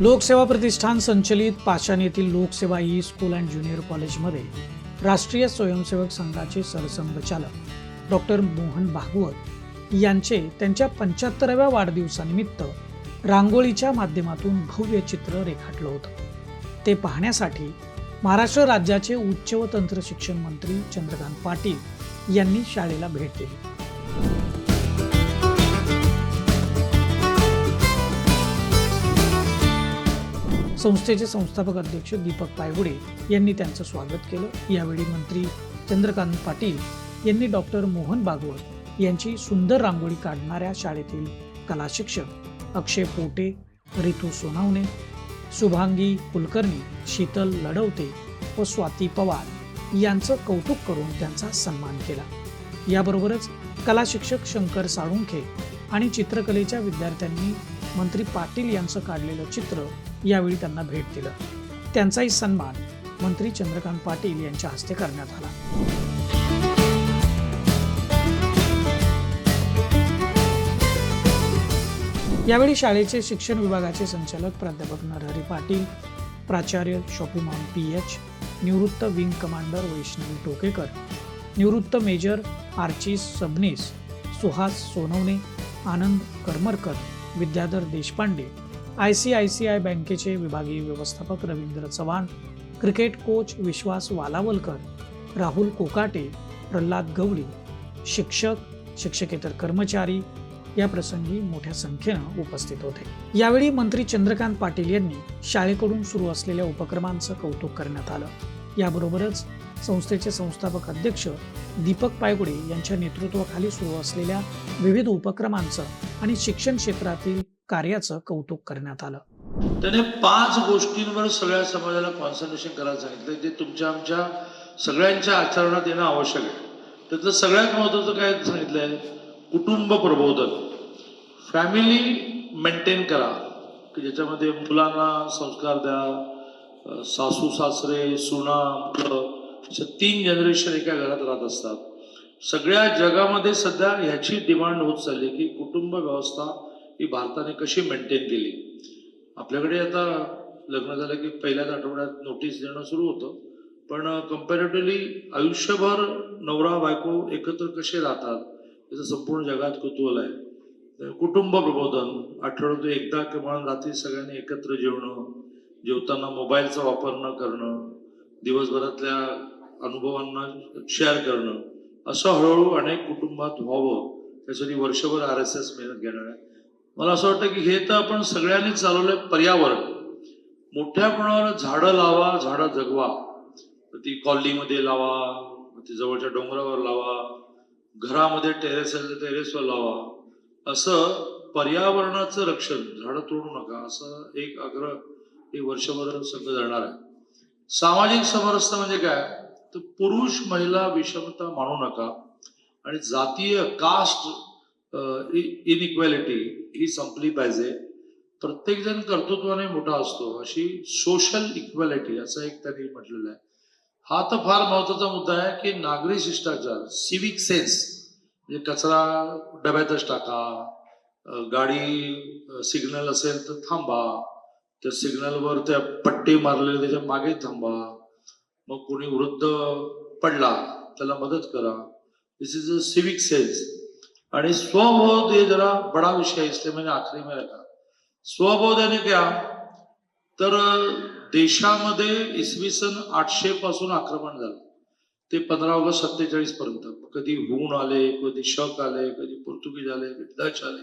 लोकसेवा प्रतिष्ठान संचलित पाषाण येथील लोकसेवा ई स्कूल अँड ज्युनियर कॉलेजमध्ये राष्ट्रीय स्वयंसेवक संघाचे सरसंघचालक डॉक्टर मोहन भागवत यांचे त्यांच्या पंच्याहत्तराव्या वाढदिवसानिमित्त रांगोळीच्या माध्यमातून भव्य चित्र रेखाटलं होतं. ते पाहण्यासाठी महाराष्ट्र राज्याचे उच्च व तंत्र शिक्षण मंत्री चंद्रकांत पाटील यांनी शाळेला भेट दिली. संस्थेचे संस्थापक अध्यक्ष दीपक पायगुडे यांनी त्यांचं स्वागत केलं. यावेळी मंत्री चंद्रकांत पाटील यांनी डॉक्टर मोहन भागवत यांची सुंदर रांगोळी काढणाऱ्या शाळेतील कला शिक्षक अक्षय पोटे रितू सोनावणे शुभांगी कुलकर्णी शीतल लढवते व स्वाती पवार यांचं कौतुक करून त्यांचा सन्मान केला. याबरोबरच कला शिक्षक शंकर साळुंखे आणि चित्रकलेच्या विद्यार्थ्यांनी मंत्री पाटील यांचं काढलेलं चित्र यावेळी त्यांना भेट दिलं. त्यांचाही सन्मान मंत्री चंद्रकांत पाटील यांच्या हस्ते करण्यात आला. यावेळी शाळेचे शिक्षण विभागाचे संचालक प्राध्यापक नरहरी पाटील प्राचार्य शॉपिमॉन पी एच निवृत्त विंग कमांडर वैष्णवी टोकेकर निवृत्त major Archis Sabnis Suhas Sonawane Anand Karmarkar Vidyadhar Deshpande I C I C I बँकेचे विभागीय व्यवस्थापक रवींद्र चव्हाण क्रिकेट कोच विश्वास वालावलकर राहुल कोकाटे प्रल्हाद गवळी शिक्षक शिक्षकेतर कर्मचारी या प्रसंगी मोठ्या संख्येनं उपस्थित होते. यावेळी मंत्री चंद्रकांत पाटील यांनी शाळेकडून सुरू असलेल्या उपक्रमांचं कौतुक करण्यात आलं. याबरोबरच संस्थेचे संस्थापक अध्यक्ष दीपक पायगुडे यांच्या नेतृत्वाखाली सुरू असलेल्या विविध उपक्रमांचं आणि शिक्षण क्षेत्रातील कार्याचं कौतुक करण्यात आलं. त्याने पाच गोष्टींवर सगळ्या समाजाला कॉन्सन्ट्रेशन करायला सांगितलं. जे तुमच्या आमच्या सगळ्यांच्या आचरणात येणं आवश्यक आहे. त्यातलं सगळ्यात महत्वाचं काय सांगितलंय? कुटुंब प्रबोधन. फॅमिली मेंटेन करा. की ज्याच्यामध्ये मुलांना संस्कार द्या. सासू सासरे सुना मुलं तीन जनरेशन एका घरात राहत असतात. सगळ्या जगामध्ये सध्या ह्याची डिमांड होत चालली की कुटुंब व्यवस्था ही भारताने कशी मेंटेन केली. आपल्याकडे आता लग्न झालं की पहिल्याच आठवड्यात नोटीस देणं सुरू होतं. पण कम्पॅरेटिव्हली आयुष्यभर नवरा बायको एकत्र कसे राहतात याचं संपूर्ण जगात कुतूहल आहे. कुटुंब प्रबोधन आठवड्यातून एकदा किंवा रात्री सगळ्यांनी एकत्र जेवणं जेवताना मोबाईलचा वापर न करणं दिवसभरातल्या अनुभवांना शेअर करणं असं हळूहळू अनेक कुटुंबात व्हावं त्यासाठी वर्षभर आर एस एस मेहनत घेणार आहे. मला असं वाटतं की हे तर आपण सगळ्यांनी चालवलंय पर्यावरण. मोठ्या प्रमाणावर झाडं लावा झाडं जगवा. ती कॉलनीमध्ये लावा ती जवळच्या डोंगरावर लावा घरामध्ये टेरेस असेल तर टेरेसवर लावा. असं पर्यावरणाचं रक्षण झाडं तोडू नका असं एक आग्रह हे वर्षभर सगळं जाणार आहे. सामाजिक समरसता म्हणजे काय? तर पुरुष महिला विषमता मानू नका. आणि जातीय कास्ट इनइक्वॅलिटी ही संपली पाहिजे. प्रत्येक जण कर्तृत्वाने मोठा असतो. अशी सोशल इक्वॅलिटी असं एक त्यांनी म्हटलेलं आहे. हा तर फार महत्त्वाचा मुद्दा आहे की नागरी शिष्टाचार सिविक सेन्स म्हणजे कचरा डब्यातच टाका. गाडी सिग्नल असेल तर थांबा. त्या सिग्नलवर त्या पट्टी मारलेले त्याच्यामागे थांबा. मग कोणी वृद्ध पडला त्याला मदत करा. This is a civic sense आणि स्वबोध हे जरा बडा विषय है इसलिए मैंने म्हणजे आखिरी में रखा स्वबोध यानी क्या तर देशामध्ये इसवी सन आठशे पासून आक्रमण झालं. ते पंधरा ऑगस्ट सत्तेचाळीस पर्यंत. कधी हुण आले कधी शक आले कधी पोर्तुगीज आले कधी डच आले.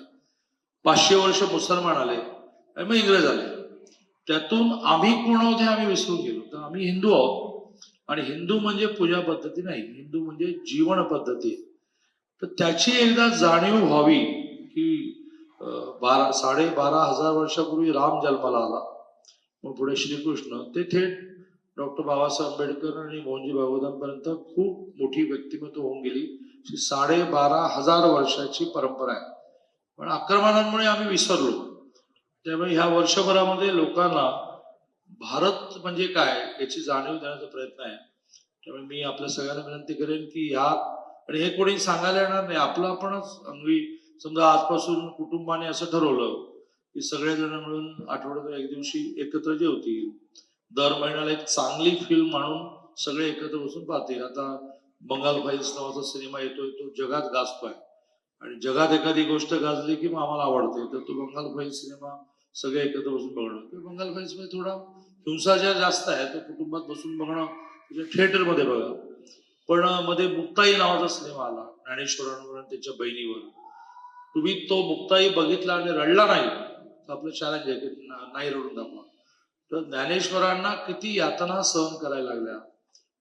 पाचशे वर्ष मुसलमान आले आणि मग इंग्रज आले. त्यातून आम्ही कोण आहोत हे आम्ही विसरून गेलो. तर आम्ही हिंदू आहोत. आणि हिंदू म्हणजे पूजा पद्धती नाही हिंदू म्हणजे जीवन पद्धती. तर त्याची एकदा जाणीव व्हावी की बारा साडेबारा हजार वर्षापूर्वी राम जन्माला आला. मग पुढे श्रीकृष्ण ते थेट डॉक्टर बाबासाहेब आंबेडकर आणि मोहनजी भागवतांपर्यंत खूप मोठी व्यक्तिमत्व होऊन गेली. साडेबारा हजार वर्षाची परंपरा आहे. पण आक्रमणांमुळे आम्ही विसरलो. त्यामुळे ह्या वर्षभरामध्ये लोकांना भारत म्हणजे काय याची जाणीव देण्याचा प्रयत्न आहे. त्यामुळे मी आपल्या सगळ्यांना विनंती करेन की ह्या आणि हे कोणी सांगायला येणार नाही. आपलं आपणच अंगवी समजा आजपासून कुटुंबाने असं ठरवलं की सगळेजण मिळून आठवड्यातून एक दिवशी एकत्र जेवतील दर महिन्याला एक चांगली फिल्म म्हणून सगळे एकत्र बसून पाहतील आता बंगाल फाईल्स नावाचा सिनेमा येतोय तो जगात गाजतोय. आणि जगात एखादी गोष्ट गाजली की मग आम्हाला आवडते. तर तो बंगाल फाईल्स सिनेमा सगळे एकत्र बसून बघणं बंगाल फाईल्समध्ये थोडा हिंसाचार जास्त आहे तो कुटुंबात बसून बघणं म्हणजे थिएटरमध्ये बघा. पण मध्ये मुक्ताई नावाचा सिनेमा आला ज्ञानेश्वरांवर आणि त्याच्या बहिणीवर. तुम्ही तो मुक्ताई बघितला आणि रडला नाही तर आपलं चॅलेंज आहे की नाही रडून दाखवा. तर ज्ञानेश्वरांना किती यातना सहन करायला लागल्या.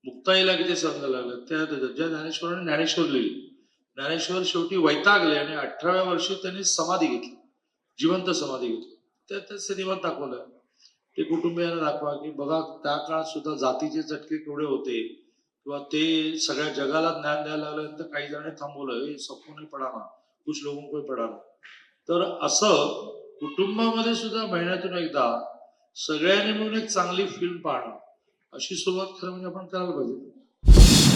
मुक्ताईला किती सहन करायला लागल्या. त्या ज्या ज्ञानेश्वरांनी ज्ञानेश्वर लिहिली. ज्ञानेश्वर शेवटी वैतागले आणि अठराव्या वर्षी त्यांनी समाधी घेतली. जिवंत समाधी घेतली. त्या त्या सिनेमात दाखवलं. ते कुटुंबियांना दाखवा की बघा त्या काळात सुद्धा जातीचे चटके केवढे होते. किंवा ते सगळ्या जगाला ज्ञान द्यायला लागल्यानंतर काही जणांनी थांबवलं हे सबको नाही पडाना कुछ लोगों को पडाना. तर असं कुटुंबामध्ये सुद्धा महिन्यातून एकदा सगळ्यांनी मिळून एक चांगली फिल्म पाहणं. अशी सुरुवात खरं म्हणजे आपण करायला पाहिजे.